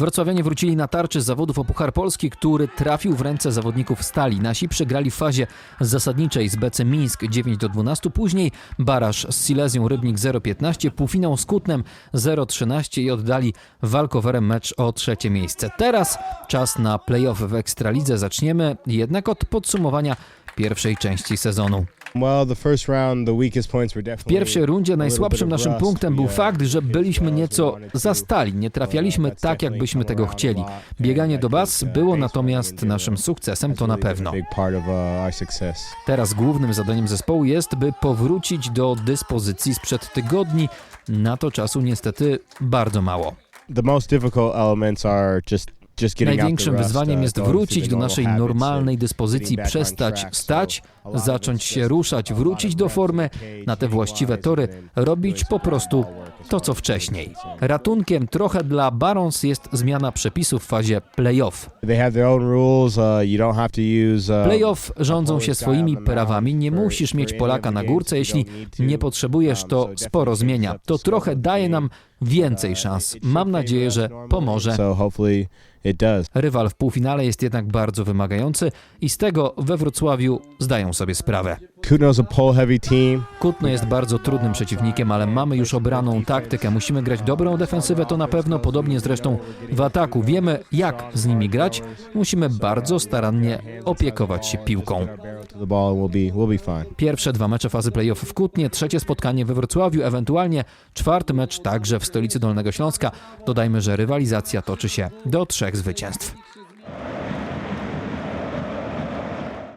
Wrocławianie wrócili na tarczy z zawodów o Puchar Polski, który trafił w ręce zawodników Stali. Nasi przegrali w fazie zasadniczej z BC Mińsk 9 do 12, później baraż z Silesią Rybnik 0-15, półfinał z Kutnem 0-13 i oddali walkowerem mecz o trzecie miejsce. Teraz czas na play-off w Ekstralidze. Zaczniemy jednak od podsumowania pierwszej części sezonu. W pierwszej rundzie najsłabszym naszym punktem był uh, fakt, że byliśmy we nieco zastali, nie trafialiśmy but tak, jakbyśmy tego chcieli. Bieganie do baz uh, było natomiast naszym sukcesem, to na pewno. uh. Teraz głównym zadaniem zespołu jest, by powrócić do dyspozycji sprzed tygodni. Na to czasu niestety bardzo mało. The most difficult elements are just Największym wyzwaniem uh, jest wrócić do naszej normalnej dyspozycji, przestać stać, zacząć się ruszać, wrócić do formy, na te właściwe tory, robić po prostu to, co wcześniej. Ratunkiem trochę dla Barons jest zmiana przepisów w fazie playoff. They have their own rules. Uh, you don't have to use. Uh, Playoff rządzą się swoimi prawami. Nie musisz mieć Polaka na górce. Jeśli nie potrzebujesz, to sporo zmienia. To trochę daje nam więcej szans. Mam nadzieję, że pomoże. Rywal w półfinale jest jednak bardzo wymagający i z tego we Wrocławiu zdają sobie sprawę. Kutno's a pole heavy team. Kutno jest bardzo trudnym przeciwnikiem, ale mamy już obraną taktykę. Musimy grać dobrą defensywę, to na pewno, podobnie zresztą w ataku. Wiemy, jak z nimi grać. Musimy bardzo starannie opiekować się piłką. Pierwsze dwa mecze fazy playoff w Kutnie, trzecie spotkanie we Wrocławiu, ewentualnie czwarty mecz także w stolicy Dolnego Śląska. Dodajmy, że rywalizacja toczy się do trzech zwycięstw.